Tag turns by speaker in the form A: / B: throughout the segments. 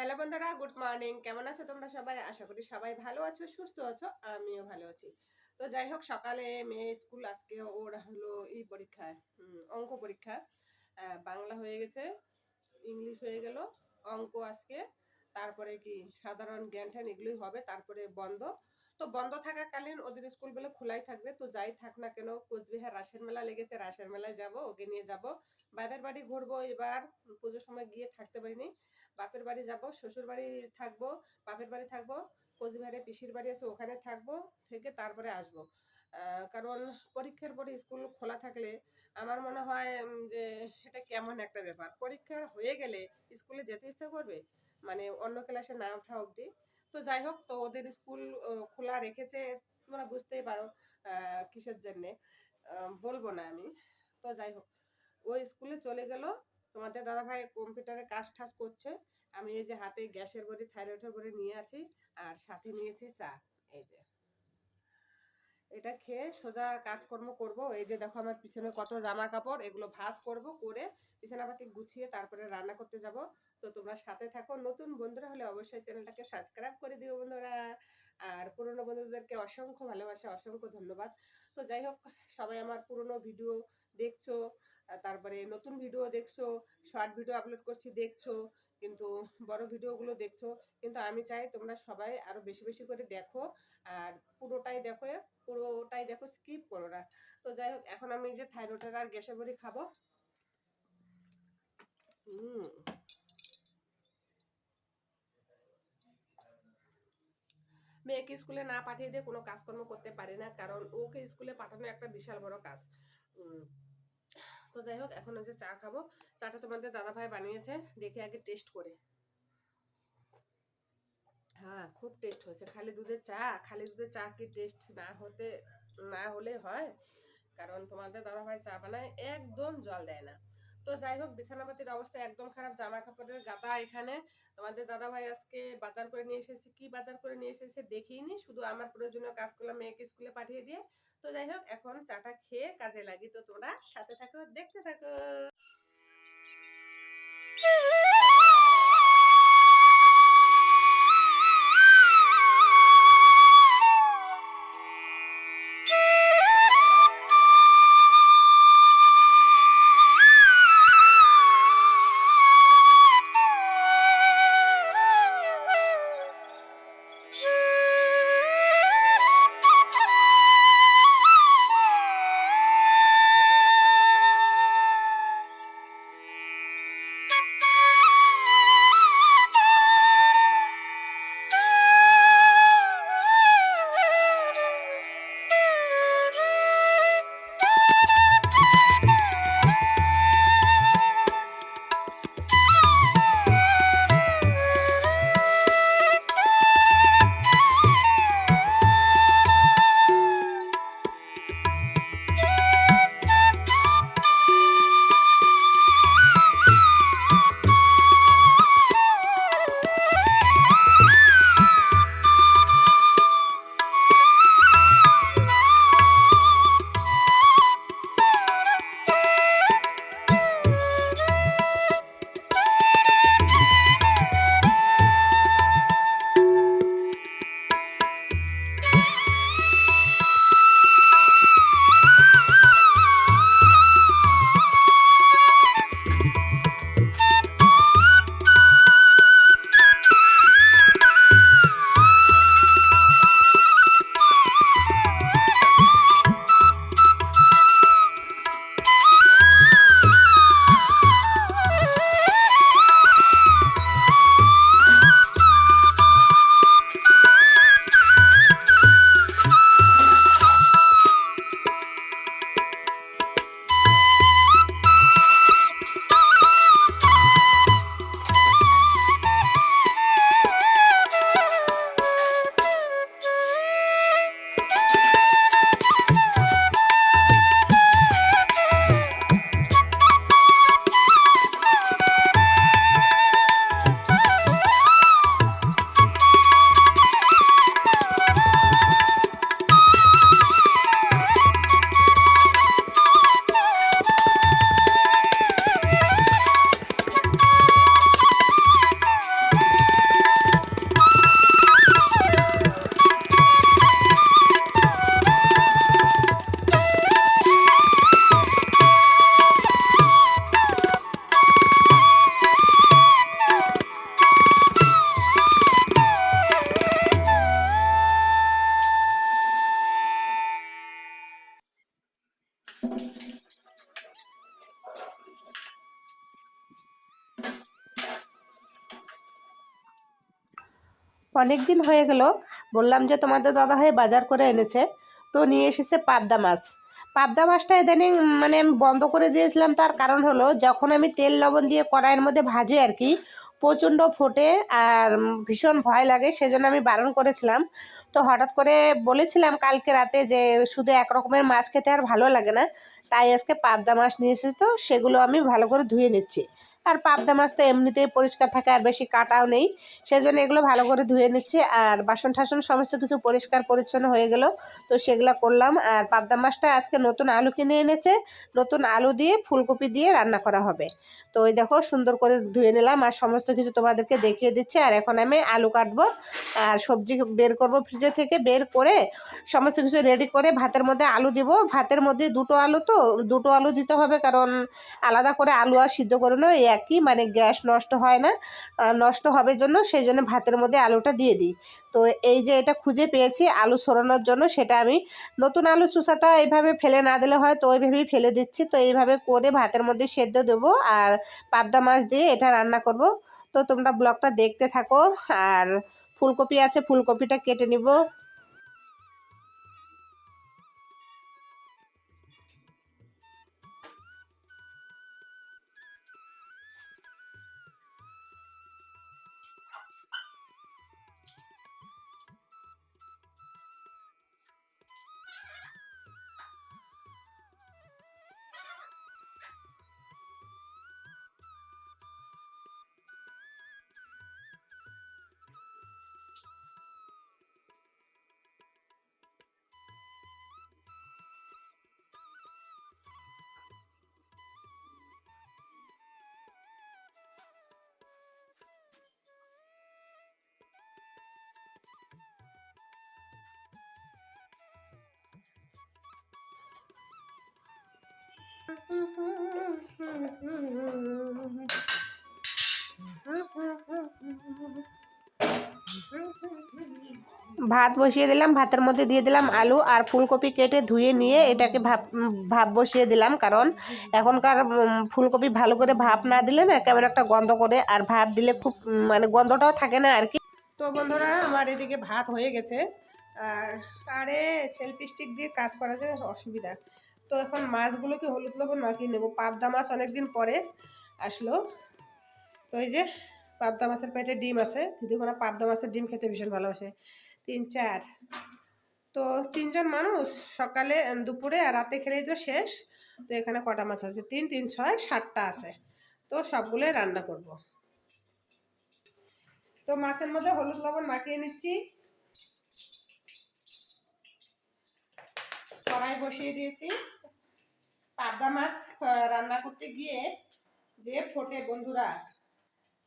A: Hello বন্ধুরা, good morning. কেমন আছো তোমরা সবাই? আশা করি সবাই ভালো আছো, সুস্থ আছো, আমিও ভালো আছি। তো যাই হোক, সকালে মেয়ে স্কুল, আজকে ওর হলো এই পরীক্ষা অঙ্ক পরীক্ষা। বাংলা হয়ে গেছে, ইংলিশ হয়ে গেল, অঙ্ক আজকে। তারপরে কি, সাধারণ জ্ঞান ঠ্যান এগুলোই হবে, তারপরে বন্ধ। তো বন্ধ থাকাকালীন ওদের স্কুলগুলো খোলাই থাকবে, তো যাই থাক না কেন, কোচবিহার রাসের মেলা লেগেছে, রাসের মেলায় যাব, ওকে নিয়ে যাব। বাপের বাড়ি ঘুরবো, এবার পুজোর সময় গিয়ে থাকতে পারিনি। বাপের বাড়ি যাব, শ্বশুর বাড়ি থাকব, বাপের বাড়ি থাকব কোচবিহারে পিসির বাড়ি আছে, ওখানে থাকব, থেকে তারপরে আসব। কারণ পরীক্ষার পরে স্কুল খোলা থাকলে আমার মনে হয় যে এটা কেমন একটা ব্যাপার। পরীক্ষা হয়ে গেলে স্কুলে যেতে ইচ্ছা করবে মানে অন্য ক্লাসে না ওঠা অবধি। তো যাই হোক, তো ওদের স্কুল খোলা রেখেছে, তোমরা বুঝতেই পারো কিসের জন্যে। বলব না আমি। তো যাই হোক, ওই স্কুলে চলে গেল, তোমাদের দাদাভাই কম্পিউটারে কাজ টাজ করছে আমি এই যে হাতে গ্যাসের বড়ি, থাইরয়েডের বড়ি নিয়ে আছি আর সাথে নিয়েছি চা। এই যে। এটা খেয়ে সোজা কাজকর্ম করব। এই যে দেখো আমার পিছনে কত জামা কাপড় এগুলো ভাজ করব, করে বিছানাপাতি গুছিয়ে তারপরে রান্না করতে যাব। তো তোমরা সাথে থাকো। নতুন বন্ধুরা হলে অবশ্যই চ্যানেলটাকে সাবস্ক্রাইব করে দিও বন্ধুরা। আর পুরনো বন্ধুদেরকে অসংখ্য ভালোবাসা, অসংখ্য ধন্যবাদ। তো যাই হোক, সবাই আমার পুরনো ভিডিও দেখছ, তারপরে নতুন ভিডিও দেখছ, শর্ট ভিডিও আপলোড করছি, দেখছ। কিন্তু বড় ভিডিওগুলো দেখছ, কিন্তু আমি চাই তোমরা সবাই আরও বেশি বেশি করে দেখো, আর পুরোটাই দেখো পুরোটাই দেখো স্কিপ করো না। তো যাই হোক, এখন আমি যে থাইরয়েডের আর গ্যাসের বড়ি খাব। হুম। মেয়েকে স্কুলে না পাঠিয়ে দিয়ে কোনো কাজকর্ম করতে পারি না, কারণ ওকে স্কুলে পাঠানো একটা বিশাল বড় কাজ। তো যাই হোক, এখন হচ্ছে চা খাব। চাটা তোমাদের দাদা ভাই বানিয়েছে, দেখে আগে টেস্ট করে। হ্যাঁ খুব টেস্ট হয়েছে। খালি দুধের চা, খালি দুধের চা কি টেস্ট না হতে, না হলে হয়? কারণ তোমাদের দাদা ভাই চা বানায়, একদম জল দেয় না। তো যাই হোক, বিছানাপাতির অবস্থা একদম খারাপ জামা কাপড়ের গাদা এখানে। তোমাদের দাদা ভাই আজকে বাজার করে নিয়ে এসেছে, কি বাজার করে নিয়ে এসেছে দেখিনি, শুধু আমার প্রয়োজনীয় কাজ করলাম মেয়েকে স্কুলে পাঠিয়ে দিয়ে তো যাই হোক এখন চাটা খেয়ে কাজে লাগি তো তোমরা সাথে থাকো দেখতে থাকো। অনেক দিন হয়ে গেল, বললাম যে তোমাদের দাদা ভাই বাজার করে এনেছে, তো নিয়ে এসেছে পাবদা মাছ। পাবদা মাছটা ইদানিং মানে আমি বন্ধ করে দিয়েছিলাম, তার কারণ হলো যখন আমি তেল লবণ দিয়ে কড়াইয়ের মধ্যে ভাজি আর কি, প্রচণ্ড ফোটে আর ভীষণ ভয় লাগে, সেজন্য আমি বারণ করেছিলাম। তো হঠাৎ করে বলেছিলাম কালকে রাতে যে শুধু এক রকমের মাছ খেতে আর ভালো লাগে না, তাই আজকে পাবদা মাছ নিয়ে এসেছি, তো সেগুলো আমি ভালো করে ধুয়ে নিচ্ছি। আর পাবদা মাছ তো এমনিতেই পরিষ্কার থাকে আর বেশি কাটাও নেই। সেজন্য এগুলো ভালো করে ধুয়ে নিচ্ছি আর বাসন ঠাসন সমস্ত কিছু পরিষ্কার পরিচ্ছন্ন হয়ে গেল। তো সেগুলো করলাম আর পাবদা মাছটা আজকে নতুন আলু কিনে এনেছে। নতুন আলু দিয়ে ফুলকপি দিয়ে রান্না করা হবে। তো ওই দেখো সুন্দর করে ধুয়ে নিলাম আর সমস্ত কিছু তোমাদেরকে দেখিয়ে দিচ্ছি। আর এখন আমি আলু কাটবো আর সবজি বের করব ফ্রিজে থেকে, বের করে সমস্ত কিছু রেডি করে ভাতের মধ্যে আলু দিব। ভাতের মধ্যে দুটো আলু তো, দুটো আলু দিতে হবে কারণ আলাদা করে আলু আর সিদ্ধ করে নয় একই মানে গ্যাস নষ্ট হয় না নষ্ট হবে জন্য, সেই জন্য ভাতের মধ্যে আলুটা দিয়ে দিই। তো এই যে এটা খুঁজে পেয়েছি আলু সরানোর জন্য, সেটা আমি নতুন আলু চুষাটা এইভাবে ফেলে না দিলে হয়, তো ওইভাবেই ফেলে দিচ্ছি। তো এইভাবে করে ভাতের মধ্যে সেদ্ধ দেবো আর পাবদা মাছ দিয়ে এটা রান্না করব। তো তোমরা ব্লগটা দেখতে থাকো আর ফুলকপি আছে, ফুলকপিটা কেটে নিব। ভাত বসিয়ে দিলাম, ভাতের মধ্যে দিয়ে দিলাম আলু আর ফুলকপি কেটে ধুয়ে নিয়ে এটাকে ভাপ ভাপ বসিয়ে দিলাম, কারণ এখনকার ফুলকপি ভালো করে ভাপ না দিলে না কেমন একটা গন্ধ করে, আর ভাপ দিলে খুব মানে গন্ধটাও থাকে না আর কি। তো বন্ধুরা, আমার এদিকে ভাত হয়ে গেছে, আর আরে সেলফি স্টিক দিয়ে কাজ করা যায় অসুবিধা। তো এখন মাছগুলোকে হলুদ লবণ মাখিয়ে নেব। পাবদা মাছ অনেকদিন পরে আসলো। তো এই যে পাবদা মাছের পেটে ডিম আছে। দিদিমোনা পাবদা মাছের ডিম খেতে ভীষণ ভালোবাসে। তিন, চার। তো তিনজন মানুষ সকালে দুপুরে আর রাতে খেলেই তো শেষ। তো এখানে কটা মাছ আছে? তিন তিন, ছয়, সাতটা আছে। তো সবগুলোই রান্না করব। তো মাছের মধ্যে হলুদ লবণ মাখিয়ে নিচ্ছি। কড়াই বসিয়ে দিয়েছি। পাবদা মাছ রান্না করতে গিয়ে যে ফোটে বন্ধুরা,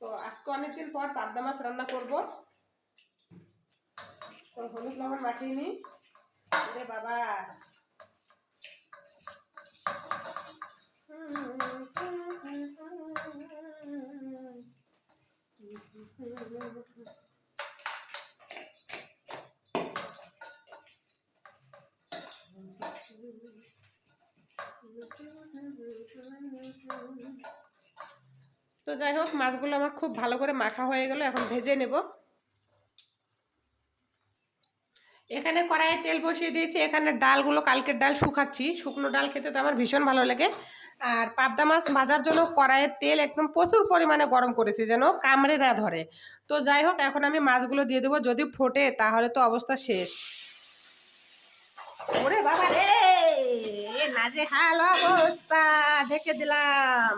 A: তো আজকে অনেকদিন পর পাবদা মাছ রান্না করব। তো হলুদ লবণ মাখিয়ে নিই। রে বাবা। তো যাই হোক, মাছগুলো আমার খুব ভালো করে মাখা হয়ে গেল, এখন ভেজে নেব। এখানে কড়াইয়ে তেল বসিয়ে দিয়েছি, এখানে ডালগুলো, কালকের ডাল শুকাচ্ছি। শুকনো ডাল খেতে তো আমার ভীষণ ভালো লাগে। আর পাবদা মাছ ভাজার জন্য কড়াইয়ের তেল একদম প্রচুর পরিমাণে গরম করেছি যেন কামড়ে না ধরে। তো যাই হোক, এখন আমি মাছগুলো দিয়ে দেবো, যদি ফোটে তাহলে তো অবস্থা শেষ। ওরে বাবা রে! নাজে হাল অবস্থা, ঢেকে দিলাম।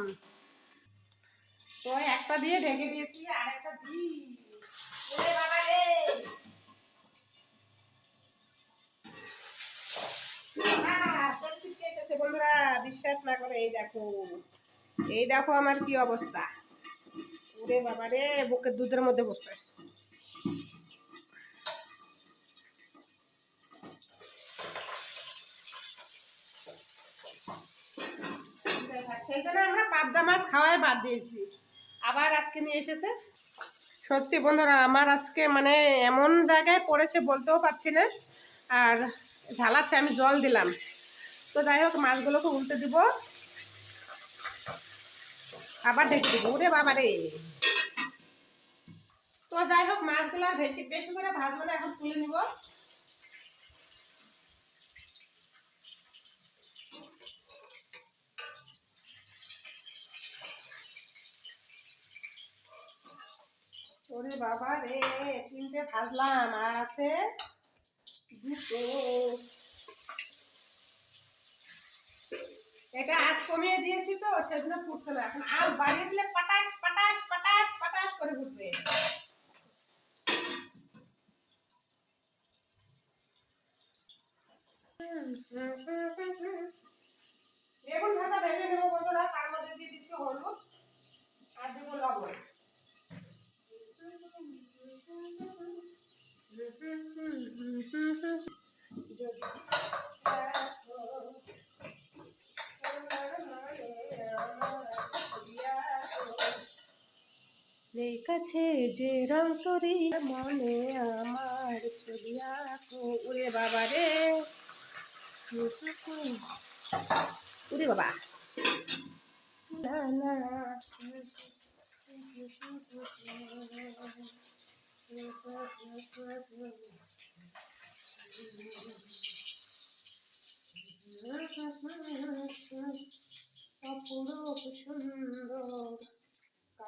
A: তো একটা দিয়ে ঢেকে দিয়েছি, আর একটা বিশ্বাস না করে, এই দেখো। এই দেখো আমার কি অবস্থা। ওরে বাবা রে বুকের দুধের মধ্যে বসছে। দিয়েছি। আবার আজকে নিয়ে এসেছে। সত্যি বন্ধুরা, আমার আজকে মানে এমন জায়গায় পড়েছে বলতেও পারছি না। আর ঝালাচ্ছে, আমি জল দিলাম। তো যাই হোক, মাছগুলোকে উল্টে দিব। আবার ঢেকে দিব। ওরে বাবা রে। তো যাই হোক, মাছগুলো বেশি বেশি করে না, এখন তুলে নিব। ওরে বাবা রে তিনটে ভাজলাম, আর আছে দুটো এটা আজ কমিয়ে দিয়েছি তো, সেজন্য ফুটছে না এখন আজ বাড়িয়ে দিলে পাটাস পাটাস পাটাস পাটাস করে ফুটবে বেগুন কাছে যে রং করি মনে আমার ছবি আঁকো। ওরে বাবা রে। ওরে বাবা। অপরূপ সুন্দর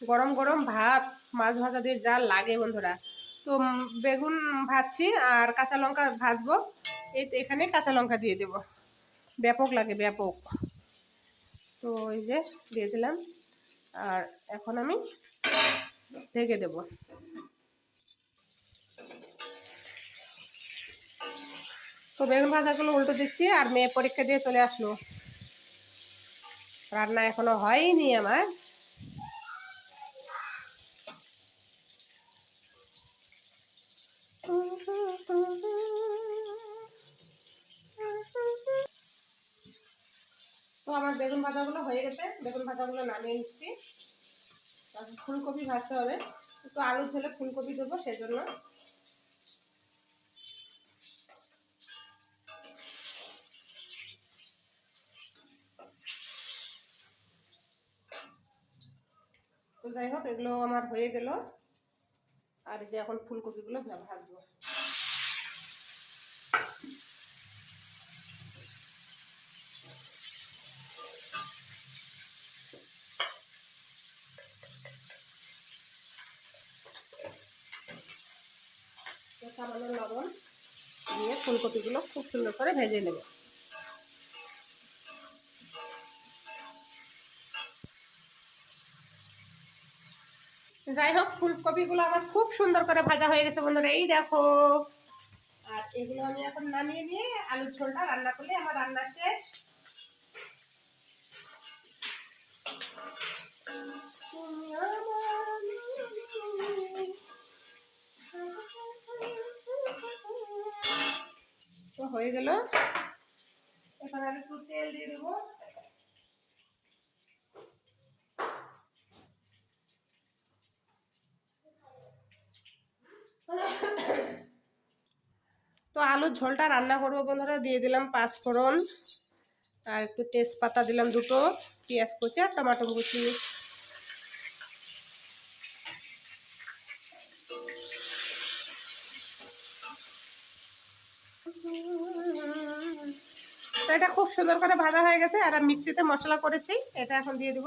A: গরম গরম ভাত, মাছ ভাজা দিয়ে যা লাগে বন্ধুরা। তো বেগুন ভাজছি আর কাঁচা লঙ্কা ভাজবো। এই এখানে কাঁচা লঙ্কা দিয়ে দেব। ব্যাপক লাগে, ব্যাপক। তো এই যে দিয়ে দিলাম। আর এখন আমি ঢেকে দেব। তো বেগুন ভাজাগুলো উল্টো দিচ্ছি আর মেয়ে পরীক্ষা দিয়ে চলে আসলো। রান্না এখনও হয়নি আমার তো আমার বেগুন ভাজাগুলো হয়ে গেছে। বেগুন ভাজাগুলো নামিয়ে নিচ্ছি। তারপর ফুলকপি ভাজতে হবে। একটু আলু ঝোলে ফুলকপি দেবো সেজন্য। তো যাই হোক, এগুলো আমার হয়ে গেল। আর যে এখন ফুলকপিগুলো ভাজবো। সামান্য লবণ দিয়ে ফুলকপিগুলো খুব সুন্দর করে ভেজে নেব। যাই হোক, ফুলকপিগুলো আমার খুব সুন্দর করে ভাজা হয়ে গেছে বন্ধুরা, এই দেখো। আর এগুলো আমি এখন নামিয়ে নিয়ে আলুর ঝোলটা রান্না করলে আমার রান্না শেষ। তুমি হয়ে গেল। এখন আর একটু তেল দিয়ে দেবো। তো আলুর ঝোলটা রান্না করব বন্ধুরা। দিয়ে দিলাম পাঁচ ফোড়ন আর একটু তেজপাতা দিলাম দুটো, পেঁয়াজ কুচি আর টমাটো কুচি। এটা খুব সুন্দর করে ভাজা হয়ে গেছে, আর মিক্সিতে মশলা করেছি, এটা এখন দিয়ে দিব।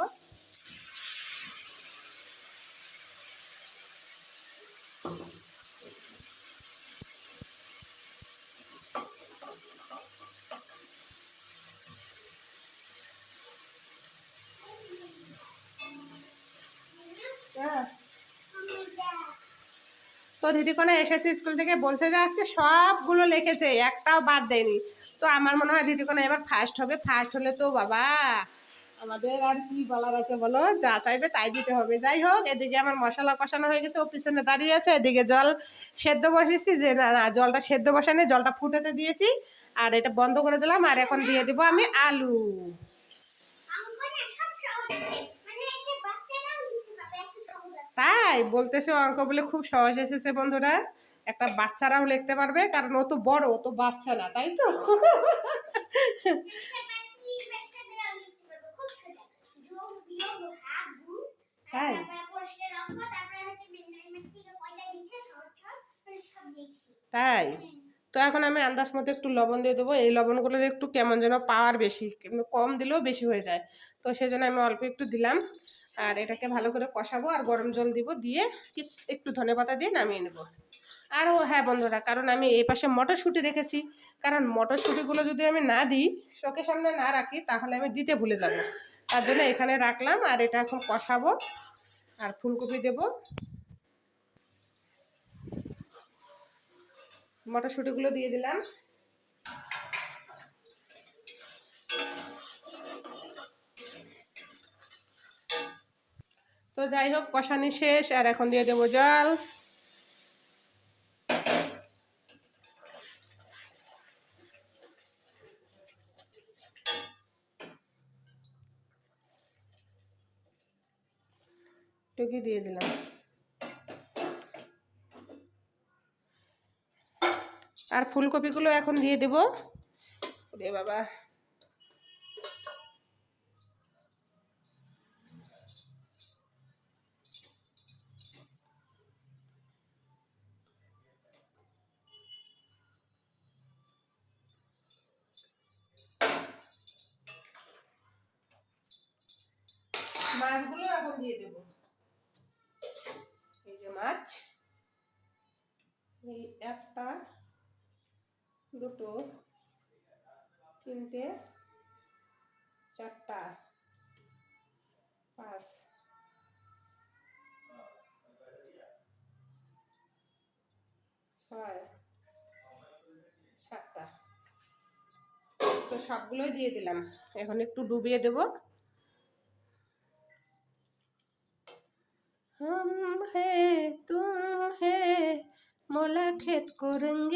A: হ্যাঁ। তো দিদিকোনা এসেছে স্কুল থেকে, বলছে যে আজকে সবগুলো লিখেছে, একটাও বাদ দেয়নি। তো আমার মনে হয় দিদিকোনা এবার ফার্স্ট হবে। ফার্স্ট হলে তো বাবা, আমাদের আর কি বলার আছে বলো? যা চাইবে তাই দিতে হবে। যাই হোক, এদিকে আমার মশলা কষানো হয়ে গেছে, ও পিছনে দাঁড়িয়ে আছে, এদিকে জল সেদ্ধ বসেছি, যে না না, জলটা সেদ্ধ বসানে জলটা ফুটাতে দিয়েছি, আর এটা বন্ধ করে দিলাম, আর এখন দিয়ে দিব আমি আলু। তাই, বলতেছে অঙ্ক বলে খুব সহজ এসেছে বন্ধুরা। একটা বাচ্চারাও লিখতে পারবে, কারণ ও তো বড়, ও তো বাচ্চা না, তাই তো? তাই? তাই? তো এখন আমি আন্দাজ মতো একটু লবণ দিয়ে দেবো, এই লবণগুলোর একটু কেমন যেন পাওয়ার বেশি কম দিলেও বেশি হয়ে যায়। তো সেই জন্য আমি অল্প একটু দিলাম, আর এটাকে ভালো করে কষাবো, আর গরম জল দিব, দিয়ে একটু ধনে পাতা দিয়ে নামিয়ে নেব। আরও হ্যাঁ বন্ধুরা, কারণ আমি এই পাশে মটরশুঁটি রেখেছি। কারণ মটরশুঁটিগুলো যদি আমি না দিই, চোখের সামনে না রাখি, তাহলে আমি দিতে ভুলে যাব তার জন্য এখানে রাখলাম, আর এটা এখন কষাবো, আর ফুলকপি দেব। মটরশুঁটিগুলো দিয়ে দিলাম। তো যাই হোক, কষানি শেষ, আর এখন দিয়ে দেবো জল। টুকি দিয়ে দিলাম। আর ফুলকপিগুলো এখন দিয়ে দেবো। রে বাবা। দুটো তিনটে চারটা পাঁচ ছয় সাতটা তো সবগুলোই দিয়ে দিলাম এখন একটু ডুবিয়ে দেবো हम है तुम है মোলাখেত করেঙ্গে তো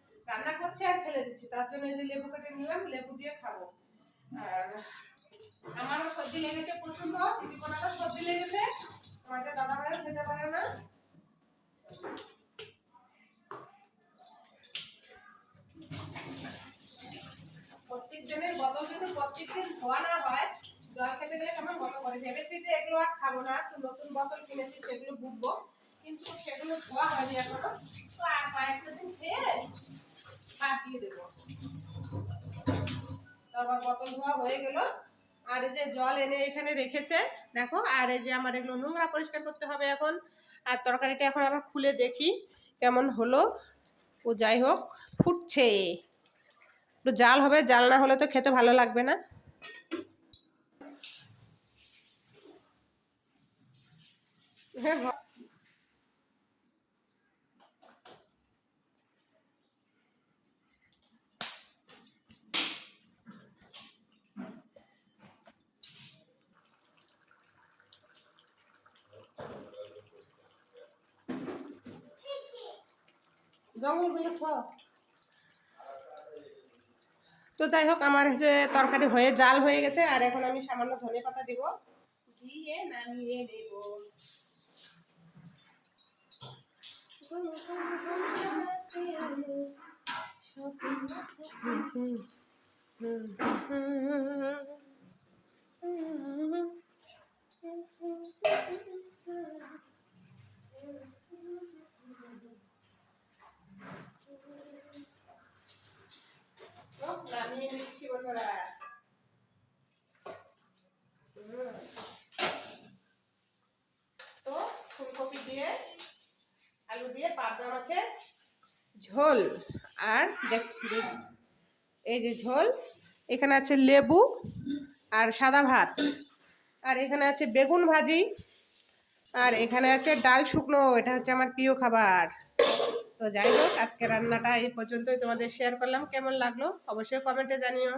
A: রান্না করছি আর ফেলে দিচ্ছি। তার জন্য এই যে লেবু কেটে নিলাম, লেবু দিয়ে খাব। আর আমারও সর্দি লেগেছে প্রচণ্ড দিদিপনারও সর্দি লেগেছে। আমাদের দাদা ভাইও খেতে পারে না। প্রত্যেক জনের বদল প্রত্যেকদিন ধোয়া না হয়। জল খেতে গেলে কেমন করে? ভেবেছি যে এগুলো আর খাব না, তো নতুন বোতল কিনেছি, সেগুলো বুঝব কিন্তু সেগুলো ধোয়া হয়নি এখনও। তো আর কয়েকটা দিন খেয়ে পাঠিয়ে দেবো। ধোয়া হয়ে গেল। আর এই যে জল এনে এখানে রেখেছে, দেখো, আর এই যে আমার এগুলো নোংরা পরিষ্কার করতে হবে এখন। আর তরকারিটা এখন আবার খুলে দেখি কেমন হলো। ও যাই হোক, ফুটছে। একটু জাল হবে, জাল না হলে তো খেতে ভালো লাগবে না। হ্যাঁ তো যাই হোক আমার যে তরকারি হয়ে জাল হয়ে গেছে আর এখন আমি সামান্য ধনে পাতা দিব। দিয়ে নামিয়ে নেব। নামিয়ে তো ফুলকপি দিয়ে, আলু দিয়ে পাবদা মাছের ঝোল আর এই যে ঝোল, এখানে আছে লেবু আর সাদা ভাত। আর এখানে আছে বেগুন ভাজি, আর এখানে আছে ডাল শুকনো, এটা হচ্ছে আমার প্রিয় খাবার। তো যাই হোক আজকে রান্নাটা এই পর্যন্তই তোমাদের শেয়ার করলাম। কেমন লাগল? অবশ্যই কমেন্টে জানিও।